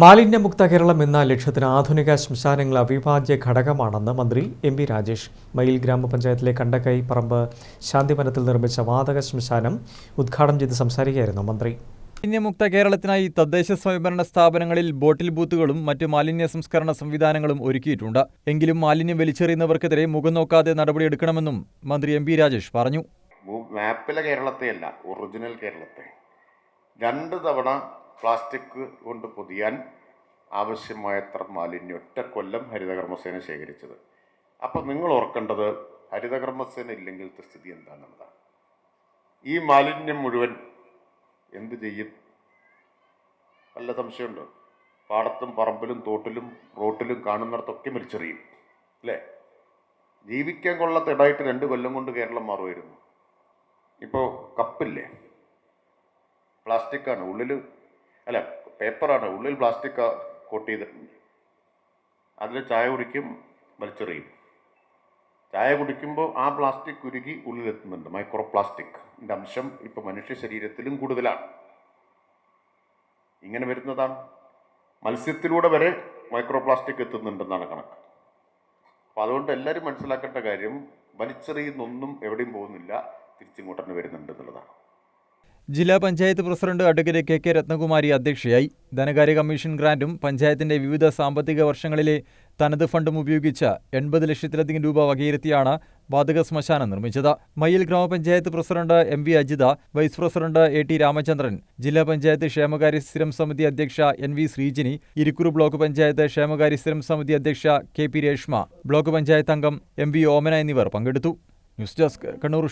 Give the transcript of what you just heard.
മാലിന്യമുക്ത കേരളം എന്ന ലക്ഷ്യത്തിന് ആധുനിക ശ്മശാനങ്ങൾ അവിഭാജ്യ ഘടകമാണെന്ന് മന്ത്രി എം പി രാജേഷ്. മയിൽ ഗ്രാമപഞ്ചായത്തിലെ കണ്ടക്കൈ പറമ്പ് ശാന്തിവനത്തിൽ നിർമ്മിച്ച വാതക ശ്മശാനം ഉദ്ഘാടനം ചെയ്ത് സംസാരിക്കുകയായിരുന്നു മന്ത്രി. മാലിന്യമുക്ത കേരളത്തിനായി തദ്ദേശ സ്വയംഭരണ സ്ഥാപനങ്ങളിൽ ബോട്ടിൽ ബൂത്തുകളും മറ്റ് മാലിന്യ സംസ്കരണ സംവിധാനങ്ങളും ഒരുക്കിയിട്ടുണ്ട്. എങ്കിലും മാലിന്യം വലിച്ചെറിയുന്നവർക്കെതിരെ മുഖം നോക്കാതെ നടപടിയെടുക്കണമെന്നും മന്ത്രി എം പി രാജേഷ് പറഞ്ഞു. മാപ്പിലെ കേരളത്തെയല്ല ഒറിജിനൽ കേരളത്തെ. രണ്ട് തവണ പ്ലാസ്റ്റിക് കൊണ്ട് പൊതിയാൻ ആവശ്യമായത്ര മാലിന്യം ഒറ്റ കൊല്ലം ഹരിതകർമ്മസേന ശേഖരിച്ചത്. അപ്പം നിങ്ങൾ ഓർക്കേണ്ടത് ഹരിതകർമ്മസേന ഇല്ലെങ്കിലത്തെ സ്ഥിതി എന്താണെന്നതാണ് ഈ മാലിന്യം മുഴുവൻ എന്ത് ചെയ്യും? വല്ല സംശയമുണ്ടോ? പാടത്തും പറമ്പിലും തോട്ടിലും റോട്ടിലും കാണുന്നിടത്തൊക്കെ മരിച്ചെറിയും അല്ലേ? ജീവിക്കാൻ കൊള്ളത്തിടായിട്ട് രണ്ട് കൊല്ലം കൊണ്ട് കേരളം മാറുമായിരുന്നു. ഇപ്പോൾ കപ്പില്ലേ? പ്ലാസ്റ്റിക്കാണ്. ഉള്ളിൽ അല്ല പേപ്പറാണ്. ഉള്ളിൽ പ്ലാസ്റ്റിക് കോട്ട് ചെയ്തിട്ടുണ്ട് അതിൽ ചായ കുടിക്കും വലിച്ചെറിയും. ചായ കുടിക്കുമ്പോൾ ആ പ്ലാസ്റ്റിക് ഉരുകി ഉള്ളിലെത്തുന്നുണ്ട്. മൈക്രോ പ്ലാസ്റ്റിക്കിന്റെ അംശം ഇപ്പോൾ മനുഷ്യ ശരീരത്തിലും കൂടുതലാണ്. ഇങ്ങനെ വരുന്നതാണ്. മത്സ്യത്തിലൂടെ വരെ മൈക്രോ പ്ലാസ്റ്റിക് എത്തുന്നുണ്ടെന്നാണ് കണക്ക്. അപ്പോൾ അതുകൊണ്ട് എല്ലാവരും മനസ്സിലാക്കേണ്ട കാര്യം വലിച്ചെറിയുന്നൊന്നും എവിടെയും പോകുന്നില്ല. തിരിച്ചിങ്ങോട്ട് തന്നെ വരുന്നുണ്ട് എന്നുള്ളതാണ്. ജില്ലാ panchayat president advocate K K Rathnakumari അധ്യക്ഷയായി. ധനകാര്യ കമ്മീഷൻ ഗ്രാന്റും പഞ്ചായത്തിന്റെ വിവിധ സാമ്പത്തിക വർഷങ്ങളിലെ തനത് ഫണ്ടും ഉപയോഗിച്ച് എൺപത് ലക്ഷത്തിലധികം രൂപ വകയിരുത്തിയാണ് വാതക ശ്മശാനം നിർമ്മിച്ചത്. മയ്യിൽ ഗ്രാമപഞ്ചായത്ത് president M V Ajitha vice president A T Ramachandran ജില്ലാ പഞ്ചായത്ത് ക്ഷേമകാര്യ സ്ഥിരം സമിതി അധ്യക്ഷ N V Sreejini Irikkur block panchayat ക്ഷേമകാര്യ സ്ഥിരം സമിതി അധ്യക്ഷ K P Reshma block panchayat അംഗം എം വി ഓമന എന്നിവർ പങ്കെടുത്തു. News desk Kannur